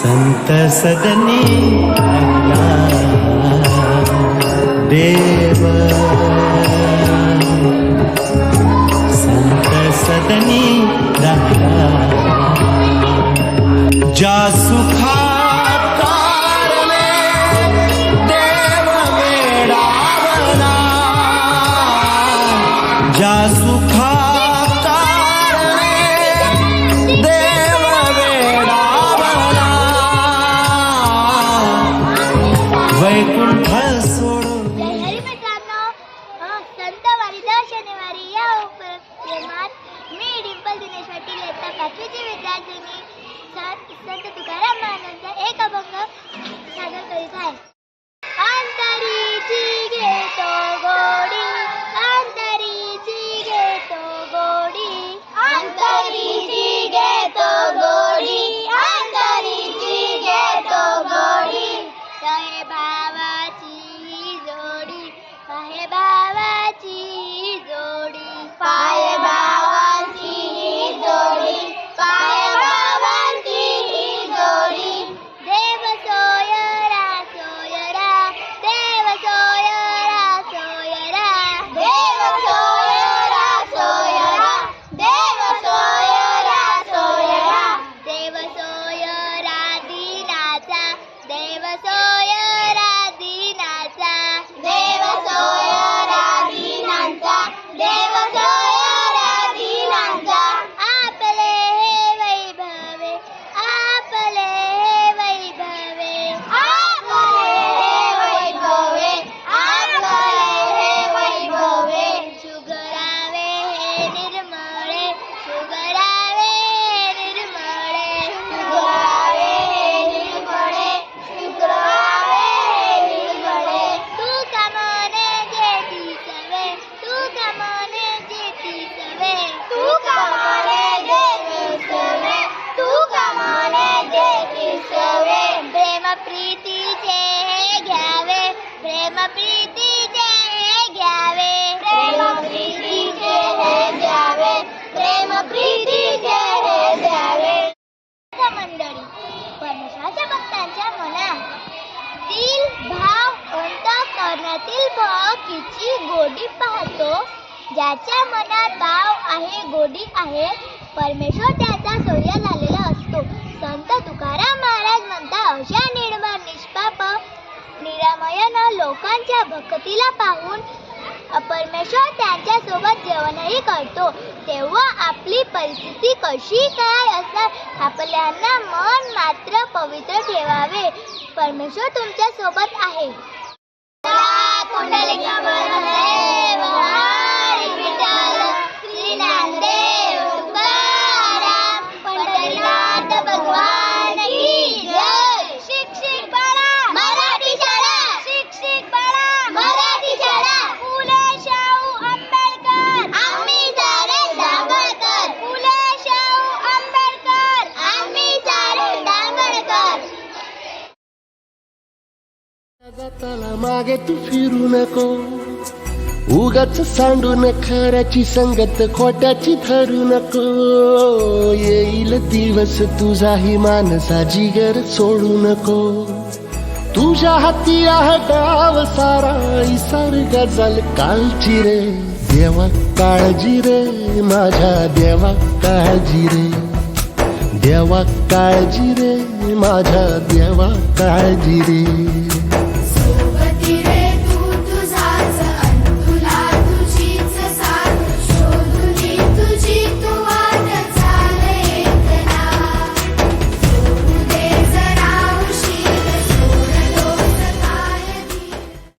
संत सदनी देव। संत सदनी जा सुखा जा सुखा पाचवीची विद्यार्थ्यांनी संत तुकाराम महाराजांचा एक अभंग सादर करीत आहे अंतरी baby. अंतःकरणातील भावकीची गोडी पाहतो. ज्याच्या मनात भाव आहे गोडी आहे. परमेश्वर त्याचा सूर्य झालेला असतो. संत तुकाराम महाराज म्हणता अशा निर्मळ निष्पाप निरामयन लोकांच्या भक्तीला पाहून परमेश्वर त्यांच्यासोबत जेवणही करतो. तेव्हा आपली परिस्थिती कशी काय असणार आपल्याला मन मात्र पवित्र ठेवावे. परमेश्वर तुमच्यासोबत आहे श्री त्याला मागे तू फिरू नको. उगाच सांडून खऱ्याची संगत खोट्याची धरू नको. येईल दिवस तुझाही मानसा जिगर सोडू नको. तुझ्या हाती आहे डाव सारा इसार गजल कालची रे. देवा काळजी रे माझ्या देवा काळजी रे. देवा काळजी रे माझ्या देवा काळजी रे.